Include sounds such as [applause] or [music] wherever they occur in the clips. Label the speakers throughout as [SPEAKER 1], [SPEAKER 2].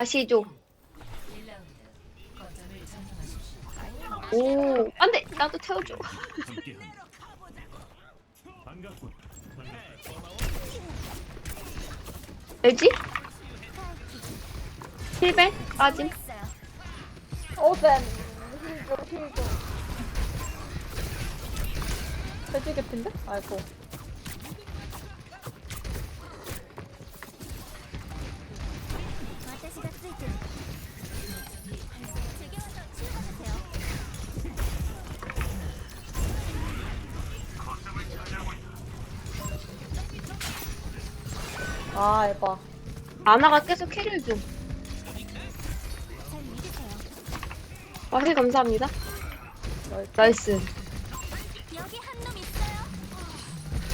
[SPEAKER 1] 다시 줘. 오, 안 돼! 나도 태워줘. [laughs] 알지? 힐벨? 빠짐.
[SPEAKER 2] 오센 힐좀 힐좀 돼지 개핀데? 아이고 아 에바
[SPEAKER 1] 아나가 계속 캐리를 좀. 아, 힐 감사합니다. 나이스.
[SPEAKER 3] 여기 한 놈 있어요.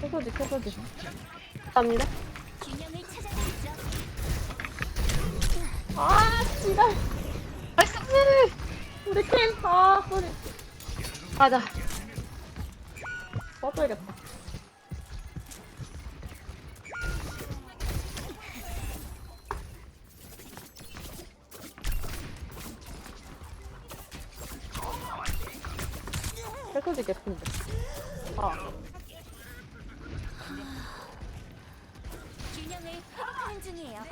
[SPEAKER 2] 캐서지 캐서지
[SPEAKER 1] 감사합니다.
[SPEAKER 3] 찾아내죠.
[SPEAKER 2] 아
[SPEAKER 1] 나이스!
[SPEAKER 2] 우리 팀아 소리
[SPEAKER 1] 가자.
[SPEAKER 2] 써줘야겠다 캐서지 개핀데 아
[SPEAKER 3] 균형을 회복하는 중이에요.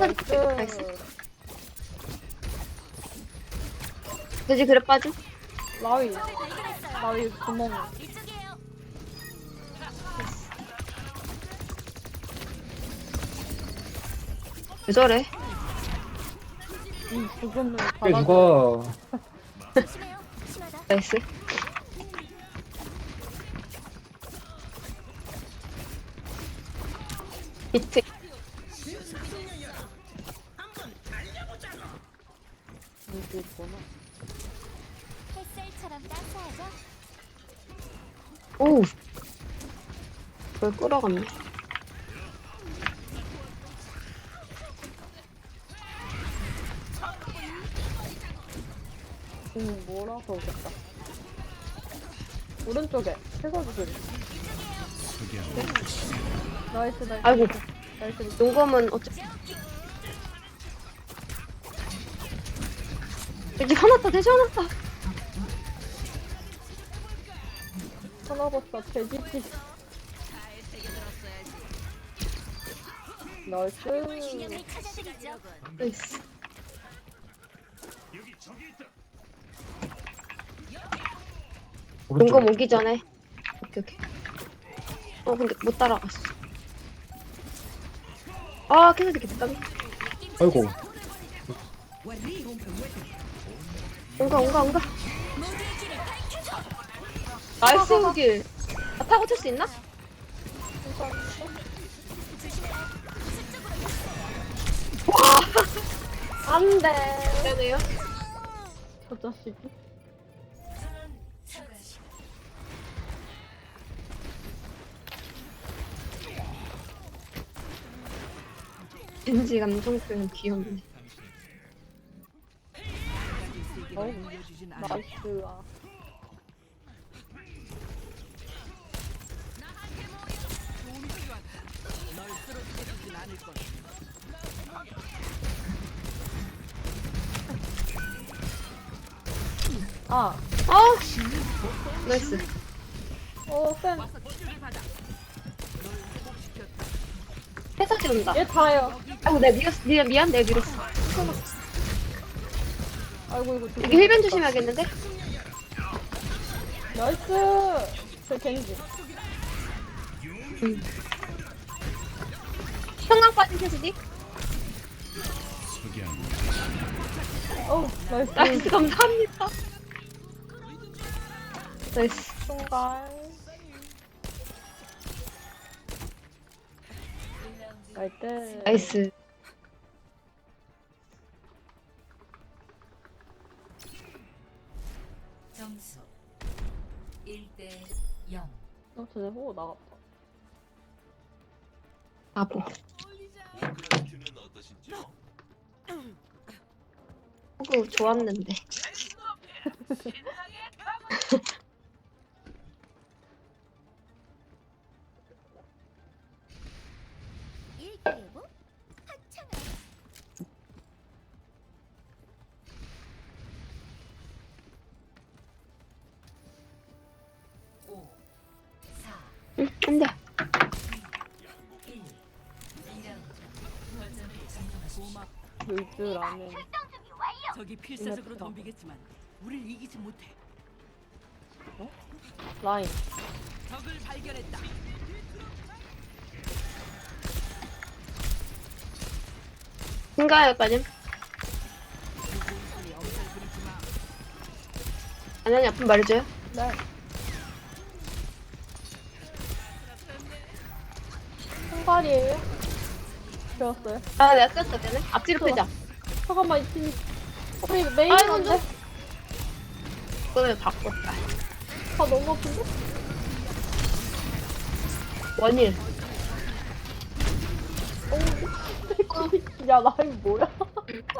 [SPEAKER 1] 나이스. 돼지 그래 빠짐?
[SPEAKER 2] 라위 라위 구멍.
[SPEAKER 1] 왜 저래?
[SPEAKER 2] 이 죽음을
[SPEAKER 4] 이게
[SPEAKER 2] 받아.
[SPEAKER 3] 심하다.
[SPEAKER 1] 나이스. 비트.
[SPEAKER 2] 있구나
[SPEAKER 3] 햇살처럼 따스하죠?
[SPEAKER 1] 오! 그걸 끌어갔네.
[SPEAKER 2] 음, 몰아서 오겠다. 오른쪽에 소리. 나이스 나이스.
[SPEAKER 1] 아이고.
[SPEAKER 2] 나이스.
[SPEAKER 1] 용검은 어째 여기 화났다 돼지 화났다.
[SPEAKER 2] 하나봤다 돼지지. 나이스.
[SPEAKER 1] 나이스.
[SPEAKER 4] 오른쪽.
[SPEAKER 1] 용검 오기 전에. 오케이 오케이. 어 근데 못 따라갔어. 아 계속 이렇게 됐다
[SPEAKER 4] 아이고
[SPEAKER 1] 온가 온가 온가 나이스 우길 나 타고 칠 수 있나?
[SPEAKER 2] 안 돼.
[SPEAKER 1] 되네요
[SPEAKER 2] 저 자식이.
[SPEAKER 1] 왠지 감정 표현 귀엽네
[SPEAKER 2] 나이스. 아. 아,
[SPEAKER 1] 아 나이스
[SPEAKER 2] 어, 쌤.
[SPEAKER 1] 해석이 온다
[SPEAKER 2] 얘 다요.
[SPEAKER 1] 아이고 내가 밀었어 미안 미안 내가 밀었어
[SPEAKER 2] 아이고, 이거
[SPEAKER 1] 여기 힐변 조심해야겠는데?
[SPEAKER 2] 나이스. 저 겐지.
[SPEAKER 1] 형광 빠진 캐스디
[SPEAKER 2] 어우, 나이스.
[SPEAKER 1] 나이스 감사합니다 나이스
[SPEAKER 2] 총갈. 나이스.
[SPEAKER 1] 나이스
[SPEAKER 5] 1대 0.
[SPEAKER 2] 어, 쟤네 보고 나갔다.
[SPEAKER 1] 바보 호구 좋았는데. [laughs] [laughs]
[SPEAKER 2] 놀줄 아는
[SPEAKER 6] 적이 필사적으로
[SPEAKER 2] 이랬다.
[SPEAKER 6] 덤비겠지만 우릴 이기지 못해.
[SPEAKER 2] 라인.
[SPEAKER 6] 적을 발견했다. 마.
[SPEAKER 1] 아니, 아픈 말해줘요.
[SPEAKER 2] 네. 한발이에요? 배웠어요?
[SPEAKER 1] 아, 내가 꼈다, 되네. 앞뒤로 빼자.
[SPEAKER 2] 잠깐만, 이 팀. 우리 메인
[SPEAKER 1] 아이고,
[SPEAKER 2] 안돼?
[SPEAKER 1] 이거는 바꿨다.
[SPEAKER 2] 아, 너무 아픈데?
[SPEAKER 1] 원일.
[SPEAKER 2] 야, 나이 뭐야?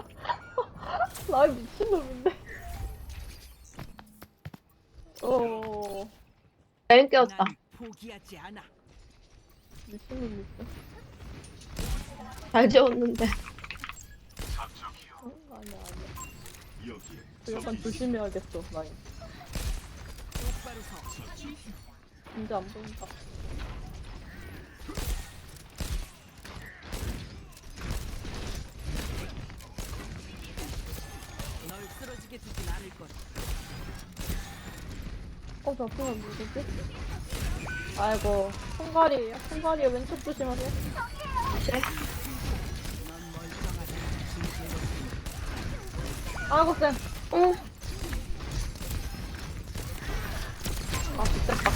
[SPEAKER 2] [laughs] 나이 미친놈인데? 어,
[SPEAKER 1] 꼈다.
[SPEAKER 6] 난 포기하지 않아.
[SPEAKER 2] 미친놈 있어.
[SPEAKER 1] 잘 지웠는데.
[SPEAKER 2] 약간 조심해야겠어, 나이. 진짜 안 보인다.
[SPEAKER 6] 널 쓰러지게 두진 않을 거야.
[SPEAKER 2] 어, 저 앞에는 누구지? 아이고, 손가리에요. 손가리에 왼쪽 조심하세요.
[SPEAKER 1] 그
[SPEAKER 2] 아이고, 쌤.
[SPEAKER 1] 응.
[SPEAKER 2] 아, 죽겠다.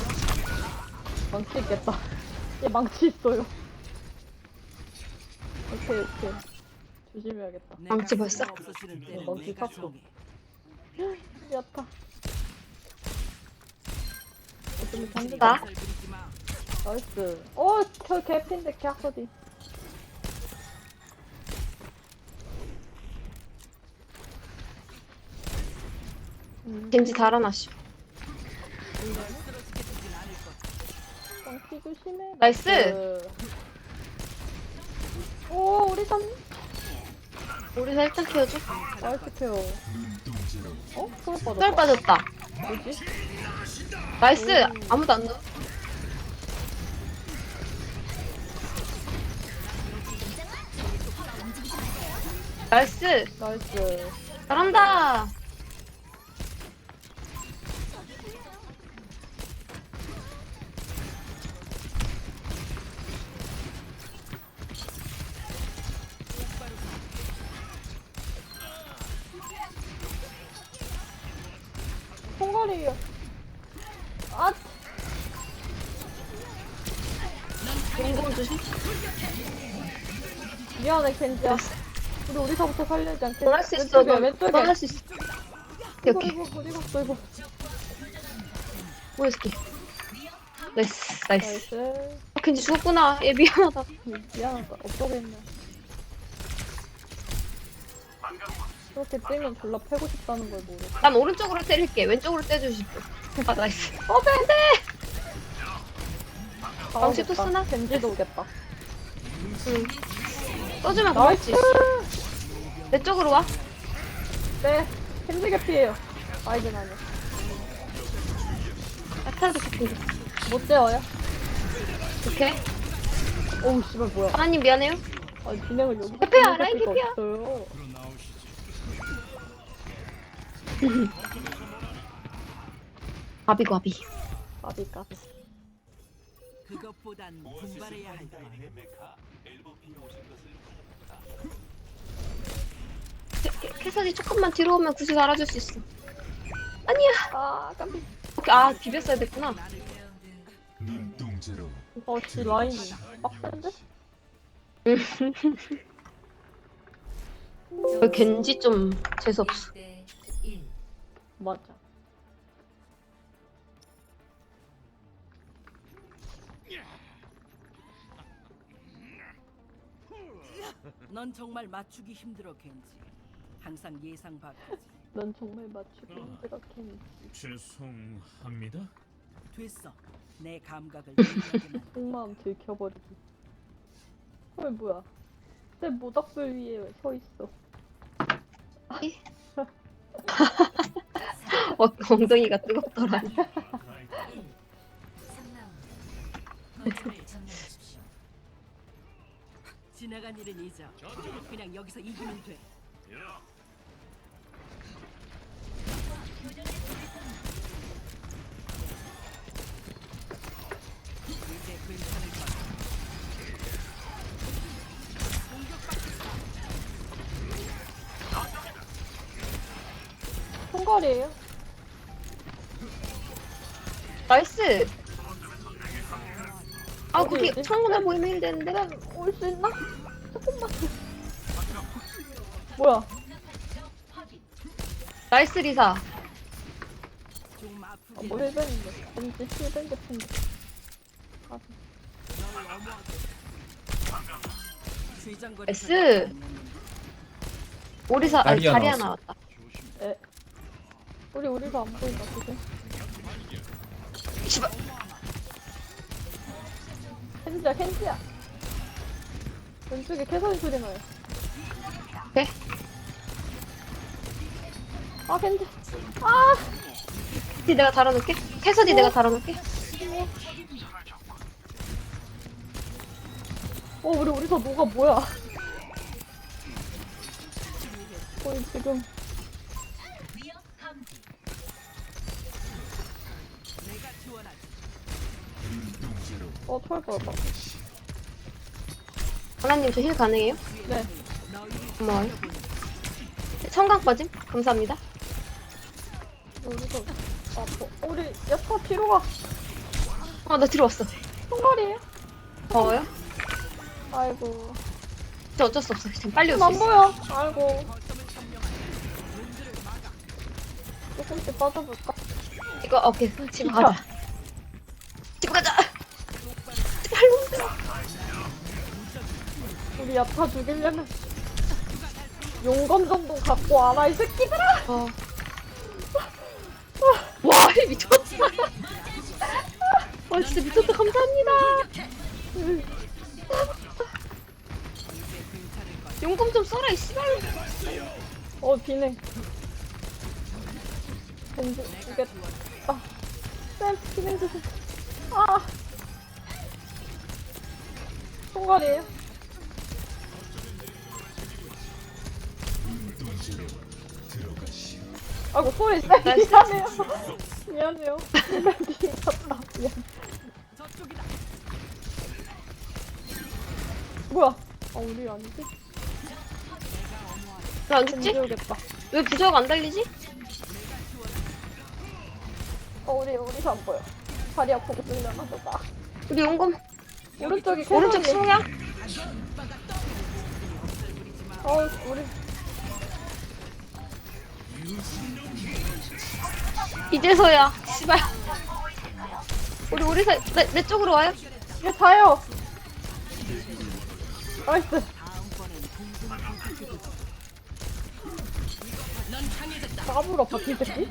[SPEAKER 2] 망치 있겠다. 얘 망치 있어요. 오케이, 오케이. 조심해야겠다.
[SPEAKER 1] 망치 벌써?
[SPEAKER 6] 때는
[SPEAKER 2] 망치 샀어. [gasps] 야타. 어쩌면 장기
[SPEAKER 1] 나?
[SPEAKER 2] 나이스. 어, 저 개핀데 개아커디.
[SPEAKER 1] 겐지 달아나시.
[SPEAKER 2] 망치 조심해.
[SPEAKER 1] 나이스.
[SPEAKER 2] 오, 우리 선
[SPEAKER 1] 우리 살짝 키워줘.
[SPEAKER 2] 나이스 케어. 어? 소울 빠졌다.
[SPEAKER 1] 썰 빠졌다.
[SPEAKER 2] 뭐지?
[SPEAKER 1] 나이스. 아무도 안 넣어. 나이스.
[SPEAKER 2] 나이스.
[SPEAKER 1] 잘한다.
[SPEAKER 2] 미안해, 켄지야. 우리 우리서부터 살려야지 않겠어?
[SPEAKER 1] 넌할 수 있어.
[SPEAKER 2] 왼쪽에,
[SPEAKER 1] 넌
[SPEAKER 2] 왼쪽에.
[SPEAKER 1] 할수 있어.
[SPEAKER 2] 이거,
[SPEAKER 1] 오케이.
[SPEAKER 2] 이거, 갔어, 이거.
[SPEAKER 1] 뭐야, 스키. 나이스. 나이스.
[SPEAKER 2] 나이스.
[SPEAKER 1] 아, 겐지 죽었구나. 얘 미안하다.
[SPEAKER 2] 미안하다. 어쩌겠냐. 그렇게 뛰면 졸라 패고 싶다는 걸 모르.
[SPEAKER 1] 난 오른쪽으로 때릴게. 왼쪽으로 떼주십시오. 아, 나이스. 어, 안 돼! 망치 또 쓰나?
[SPEAKER 2] 겐지도 오겠다.
[SPEAKER 1] 응.
[SPEAKER 2] 나이스!
[SPEAKER 1] 고맙지. 내 쪽으로 와.
[SPEAKER 2] 네, 겐지 개피에요. 아이긴 아니야.
[SPEAKER 1] 아타도 좋고.
[SPEAKER 2] 못 재워요?
[SPEAKER 1] 오케이.
[SPEAKER 2] 어우, 씨발, 뭐야.
[SPEAKER 1] 하나님 미안해요.
[SPEAKER 2] 아니, 진행을
[SPEAKER 1] 개피야,
[SPEAKER 2] 진행할
[SPEAKER 1] 라인 개피야.
[SPEAKER 2] 없어요.
[SPEAKER 1] 가비, 가비.
[SPEAKER 2] 까비, 까비.
[SPEAKER 6] 그것보단 분발해야 할 거야.
[SPEAKER 1] 캐- 캐서디 조금만 뒤로 오면 굳이 달아줄 수 있어. 아니야.
[SPEAKER 2] 아.
[SPEAKER 1] 오케이, 아, 비볐어야 됐구나.
[SPEAKER 7] 눈동자로
[SPEAKER 2] 어, 지 라인 빡센데?
[SPEAKER 1] 어, [laughs] 겐지 좀 재수없어.
[SPEAKER 5] 1대 1.
[SPEAKER 2] 맞아.
[SPEAKER 6] 넌 정말 맞추기 힘들어 겐지. 항상 예상 밖이지.
[SPEAKER 2] 넌 정말 맞추기 힘들어 캔.
[SPEAKER 7] 죄송합니다.
[SPEAKER 6] 됐어. 내 감각을
[SPEAKER 2] 속마음 들켜버리기. 헐 뭐야? 내 모닥불 위에 서 있어. [laughs]
[SPEAKER 1] 어, 엉덩이가 뜨겁더라.
[SPEAKER 5] 3라운드 거점을 점령하십시오.
[SPEAKER 6] 지나간 일은 잊어. 그냥 여기서 이기면 돼. 이제 괜찮을 거야.
[SPEAKER 2] 총괄이에요?
[SPEAKER 1] 나이스! 아, 거기? 창문에 보이면 힘드는데.
[SPEAKER 2] 올 수 있나? 조금만. [laughs] 뭐야?
[SPEAKER 1] 나이스, 리사.
[SPEAKER 6] 좀
[SPEAKER 2] 아, 뭐 힐벤인데. 왠지 힐벤 같은데. 아,
[SPEAKER 6] 널 어머하게. 쥐장거리
[SPEAKER 1] 나이스. 오리사, 아니,
[SPEAKER 4] 다리아
[SPEAKER 1] 다리아
[SPEAKER 4] 나왔어.
[SPEAKER 1] 나왔다.
[SPEAKER 2] 에. 우리 우리가 안 보인다 지금.
[SPEAKER 1] 씨발.
[SPEAKER 2] 켄지야 켄지야. 왼쪽에 캐서린 소리 나요.
[SPEAKER 1] 네?
[SPEAKER 2] 아 켄지. 아.
[SPEAKER 1] 디 내가 달아놓을게. 캐서디 내가 달아놓을게.
[SPEAKER 2] 어 우리 우리서 뭐가 뭐야? 거의 지금 어 철거다.
[SPEAKER 1] 하나님 저 힐 가능해요?
[SPEAKER 2] 네.
[SPEAKER 1] 고마워요. 청강 빠짐? 감사합니다.
[SPEAKER 2] 우리도 아 뭐, 우리 야타 뒤로 가.
[SPEAKER 1] 아, 나 뒤로 왔어.
[SPEAKER 2] 총괄이에요?
[SPEAKER 1] 더워요?
[SPEAKER 2] 아이고.
[SPEAKER 1] 진짜 어쩔 수 없어. 지금 빨리
[SPEAKER 2] 안
[SPEAKER 1] 올수 있어.
[SPEAKER 2] 보여. 아이고. 조금씩 빠져볼까?
[SPEAKER 1] 이거, 오케이. 집에 가자. [laughs] 집에 가자!
[SPEAKER 2] 우리 야타 죽이려면 용검 정도 갖고 와라 이 새끼들아.
[SPEAKER 1] 어. 와, 힐 미쳤다. 와, 진짜 미쳤다. 감사합니다. 용금 좀 써라, 이 씨발.
[SPEAKER 2] 어 비네. 왠지 이게 아. 쌤 비네 주세요. 아. 총괄이에요? 아이고 소리 쌤
[SPEAKER 1] 나이스.
[SPEAKER 2] 미안해요. 미안해요. 미쳤다. 미안.
[SPEAKER 6] 저쪽이다.
[SPEAKER 2] 뭐야? 아 우리 아니지?
[SPEAKER 1] 왜안 죽지?
[SPEAKER 2] 힘들겠다.
[SPEAKER 1] 왜 부저가 안 달리지?
[SPEAKER 2] 어 우리 우리서 안 보여. 다리 아프고 끌려나 보다.
[SPEAKER 1] 우리 용금.
[SPEAKER 2] 오른쪽이
[SPEAKER 1] 오른쪽. 승우야?
[SPEAKER 2] 어 우리
[SPEAKER 1] 이제서야. 씨발. 우리 우리 사, 내, 내 쪽으로 와요?
[SPEAKER 2] 이게 다요. 나이스. 까불어 바퀴 새끼.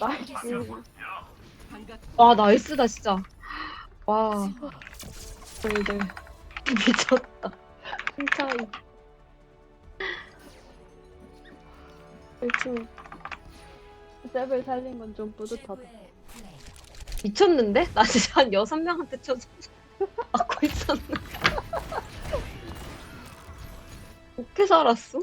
[SPEAKER 2] 나이스.
[SPEAKER 1] 와, 나이스다, 진짜. 와. 네 미쳤다. 진짜 이.
[SPEAKER 2] 일주 잽을 살린 건 좀 뿌듯하다.
[SPEAKER 1] 미쳤는데? 나 진짜 한 여섯 명한테 쳐서 [laughs] 맞고 있었는데. [laughs] 어떻게 살았어?